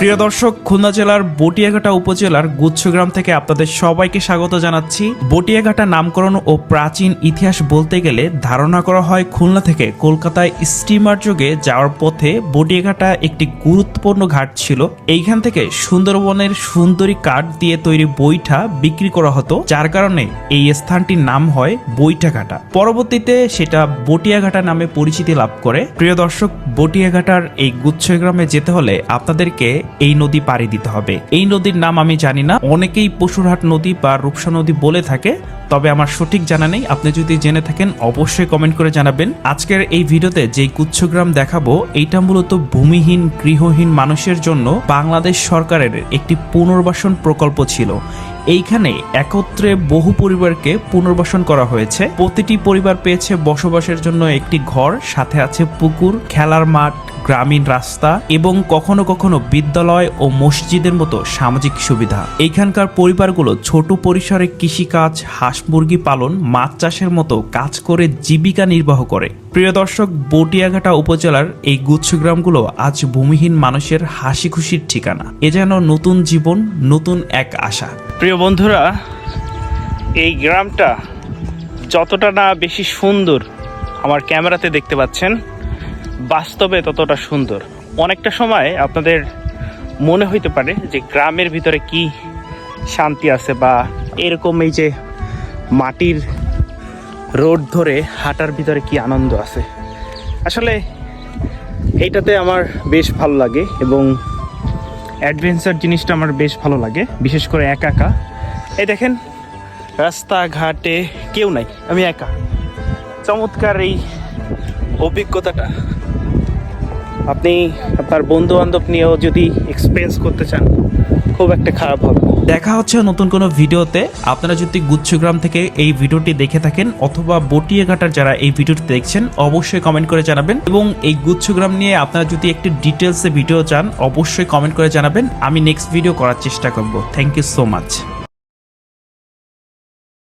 প্রিয় দর্শক, খুলনা জেলার বটিয়াঘাটা উপজেলার গুচ্ছগ্রাম থেকে আপনাদের সবাইকে স্বাগত জানাচ্ছি। বটিয়াঘাটা নামকরণ ও প্রাচীন ইতিহাস বলতে গেলে ধারণা করা হয় খুলনা থেকে কলকাতায় স্টিমার যোগে যাওয়ার পথে বটিয়াঘাটা একটি গুরুত্বপূর্ণ ঘাট ছিল। এইখান থেকে সুন্দরবনের সুন্দরী কাঠ দিয়ে তৈরি বৈঠা বিক্রি করা হতো, যার কারণে এই স্থানটির নাম হয় বইটাঘাটা পরবর্তীতে সেটা বটিয়াঘাটা নামে পরিচিতি লাভ করে। প্রিয় দর্শক, বটিয়াঘাটার এই গুচ্ছগ্রামে যেতে হলে আপনাদেরকে এই নদী পাড়ি দিতে হবে। এই নদীর নাম আমি জানি না। অনেকেই পশুরহাট নদী বা রূপসা নদী বলে থাকে, তবে আমার সঠিক জানা নেই। আপনি যদি জেনে থাকেন, অবশ্যই কমেন্ট করে জানাবেন। আজকের এই ভিডিওতে যে গুচ্ছগ্রাম দেখাবো, এইটা মূলত ভূমিহীন, গৃহহীন মানুষের জন্য বাংলাদেশ সরকারের একটি পুনর্বাসন প্রকল্প ছিল। এইখানে একত্রে বহু পরিবারকে পুনর্বাসন করা হয়েছে। প্রতিটি পরিবার পেয়েছে বসবাসের জন্য একটি ঘর, সাথে আছে পুকুর, খেলার মাঠ গ্রামীণ রাস্তা এবং কখনো কখনো বিদ্যালয় ও মসজিদের মতো সামাজিক সুবিধা। এখানকার পরিবারগুলো ছোট পরিসরে কৃষিকাজ, হাঁস মুরগি পালন, মাছ চাষের মতো কাজ করে জীবিকা নির্বাহ করে। প্রিয় দর্শক, বটিয়াঘাটা উপজেলার এই গুচ্ছগ্রামগুলো আজ ভূমিহীন মানুষের হাসি খুশির ঠিকানা। এ যেন নতুন জীবন, নতুন এক আশা। প্রিয় বন্ধুরা, এই গ্রামটা যতটা না বেশি সুন্দর আমার ক্যামেরাতে দেখতে পাচ্ছেন। বাস্তবে ততটা সুন্দর। অনেকটা সময় আপনাদের মনে হইতে পারে যে গ্রামের ভিতরে কি শান্তি আছে বা এরকম এই যে মাটির রোড ধরে হাঁটার ভিতরে কি আনন্দ আছে। আসলে এইটাতে আমার বেশ ভালো লাগে এবং অ্যাডভেঞ্চার জিনিসটা আমার বেশ ভালো লাগে, বিশেষ করে একা একা। এই দেখেন, রাস্তাঘাটে কেউ নাই, আমি একা। চমৎকার এই অভিজ্ঞতাটা। আপনি আপনার বন্ধু বান্ধব নিয়েও যদি এক্সপিরিয়েন্স করতে চান, খুব একটা খারাপ হবে দেখা হচ্ছে নতুন কোনো ভিডিওতে। আপনারা যদি গুচ্ছগ্রাম থেকে এই ভিডিওটি দেখে থাকেন অথবা বটিয়াঘাটার যারা এই ভিডিওটি দেখছেন, অবশ্যই কমেন্ট করে জানাবেন। এবং এই গুচ্ছগ্রাম নিয়ে আপনারা যদি একটি ডিটেলসে ভিডিও চান, অবশ্যই কমেন্ট করে জানাবেন। আমি নেক্সট ভিডিও করার চেষ্টা করব। Thank you so much